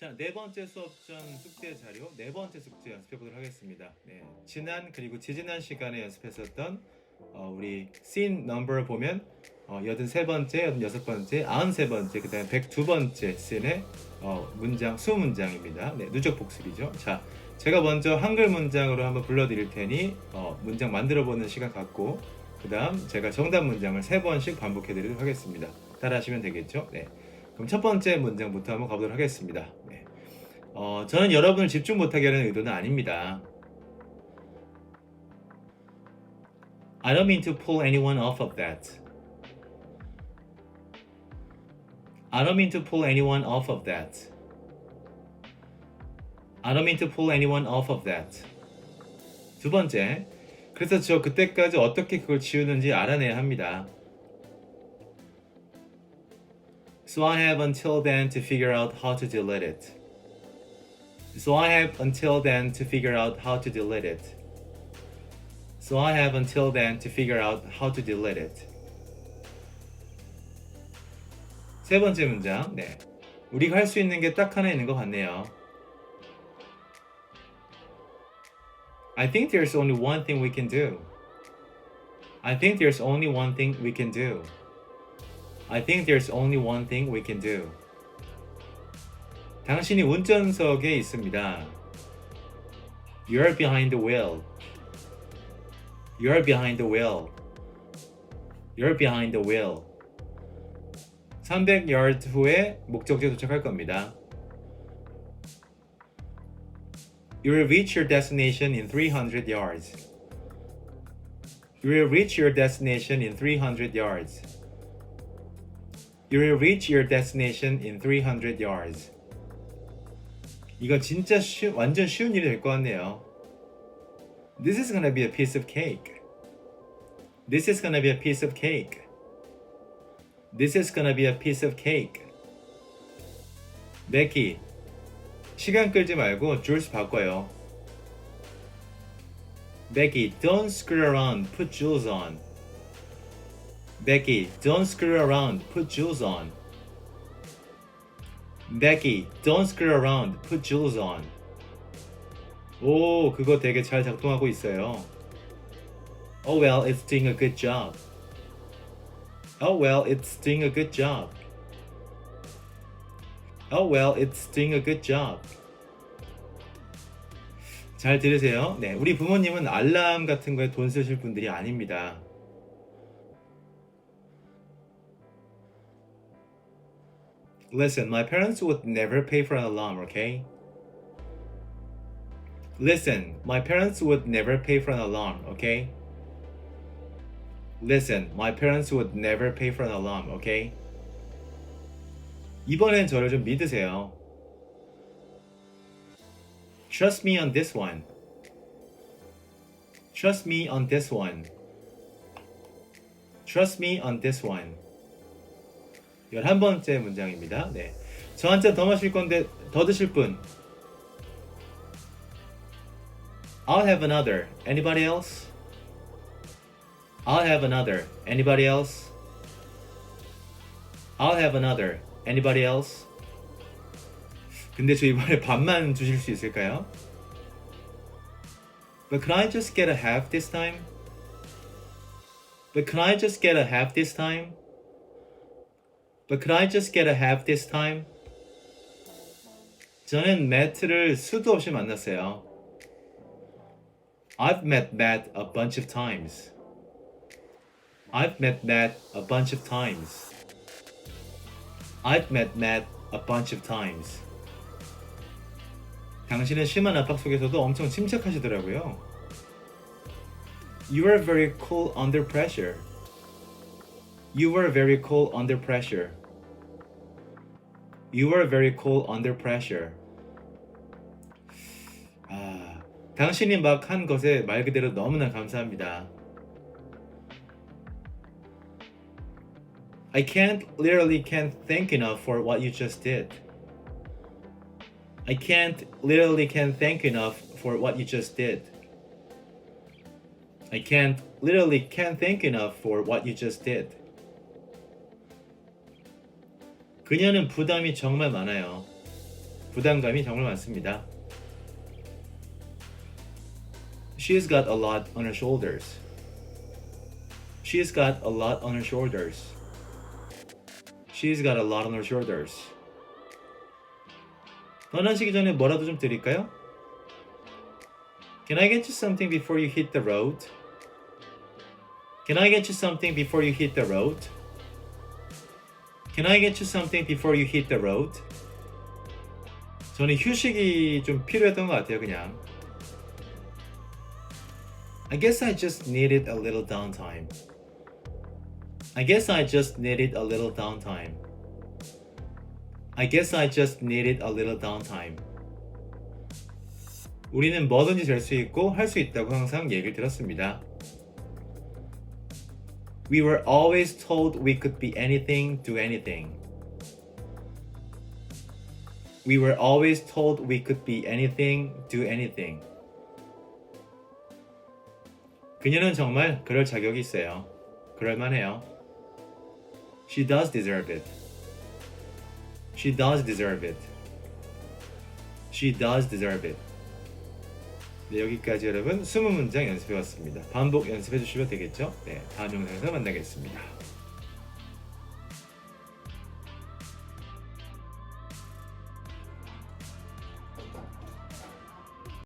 자, 네 번째 수업 전 숙제 자료, 네 번째 숙제 연습해 보도록 하겠습니다. 네, 지난 그리고 지지난 시간에 연습했었던 어, 우리 scene number 보면 어, 83번째, 86번째, 93번째, 그 다음에 102번째 scene의 어, 문장, 수문장입니다. 네, 누적 복습이죠. 자, 제가 먼저 한글 문장으로 한번 불러드릴 테니 어, 문장 만들어보는 시간 갖고 그 다음 제가 정답 문장을 세 번씩 반복해 드리도록 하겠습니다. 따라 하시면 되겠죠? 네. 그럼 첫 번째 문장부터 한번 가보도록 하겠습니다. 네. 어, 저는 여러분을 집중 못하게 하는 의도는 아닙니다. I don't mean to pull anyone off of that. I don't mean to pull anyone off of that. I don't mean to pull anyone off of that. 두 번째, 그래서 저 그때까지 어떻게 그걸 지우는지 알아내야 합니다. So I have until then to figure out how to delete it. So I have until then to figure out how to delete it. So I have until then to figure out how to delete it. 세 번째 문장, 네. 우리가 할 수 있는 게 딱 하나 있는 것 같네요. I think there's only one thing we can do. I think there's only one thing we can do. I think there's only one thing we can do. 당신이 운전석에 있습니다. You're behind the wheel. You're behind the wheel. You're behind the wheel. 300야드 후에 목적지에 도착할 겁니다. You will reach your destination in 300 yards. You will reach your destination in 300 yards. You will reach your destination in 300 yards. 이거 진짜 쉬, 완전 쉬운 일이 될 것 같네요. This is gonna be a piece of cake. This is gonna be a piece of cake. This is gonna be a piece of cake. 베키, 시간 끌지 말고 줄스 바꿔요. Becky, don't screw around. Put jewels on. Becky, don't screw around. Put jewels on. Becky, don't screw around. Put jewels on. 오, 그거 되게 잘 작동하고 있어요. Oh well, it's doing a good job. Oh well, it's doing a good job. Oh well, it's doing a good job. 잘 들으세요. 네, 우리 부모님은 알람 같은 거에 돈 쓰실 분들이 아닙니다. Listen, my parents would never pay for an alarm, okay? Listen, my parents would never pay for an alarm, okay? Listen, my parents would never pay for an alarm, okay? 이번엔 저를 좀 믿으세요. Trust me on this one. Trust me on this one. Trust me on this one. 11번째 문장입니다. 네. 저 한 잔 더 마실 건데 더 드실 분. I'll have another. Anybody else? I'll have another. Anybody else? I'll have another. Anybody else? 근데 저 이번에 반만 주실 수 있을까요? But can I just get a half this time? But can I just get a half this time? But can I just get a half this time? 저는 매트를 수도 없이 만났어요. I've met Matt a bunch of times. I've met Matt a bunch of times. I've met Matt a bunch of times. 당신은 심한 압박 속에서도 엄청 침착하시더라고요. You were very cool under pressure. You were very cool under pressure. You were very cool under pressure. 아, 당신이 막 한 것에 말 그대로 너무나 감사합니다. I can't literally can't thank enough for what you just did. I can't literally can't thank enough for what you just did. I can't literally can't thank enough for what you just did. 그녀는 부담이 정말 많아요. 부담감이 정말 많습니다. She's got a lot on her shoulders. She's got a lot on her shoulders. She's got a lot on her shoulders. 떠나시기 전에 뭐라도 좀 드릴까요? Can I get you something before you hit the road? Can I get you something before you hit the road? Can I get you something before you hit the road? 저는 휴식이 좀 필요했던 것 같아요, 그냥. I guess I just needed a little downtime. I guess I just needed a little downtime. I guess I just needed a little downtime. 우리는 뭐든지 될 수 있고 할 수 있다고 항상 얘기를 들었습니다. We were always told we could be anything, do anything. We were always told we could be anything, do anything. 그녀는 정말 그럴 자격이 있어요. 그럴만해요. She does deserve it. She does deserve it. She does deserve it. 네, 여기까지 여러분 20문장 연습해 왔습니다. 반복 연습해 주시면 되겠죠? 네, 다음 영상에서 만나겠습니다.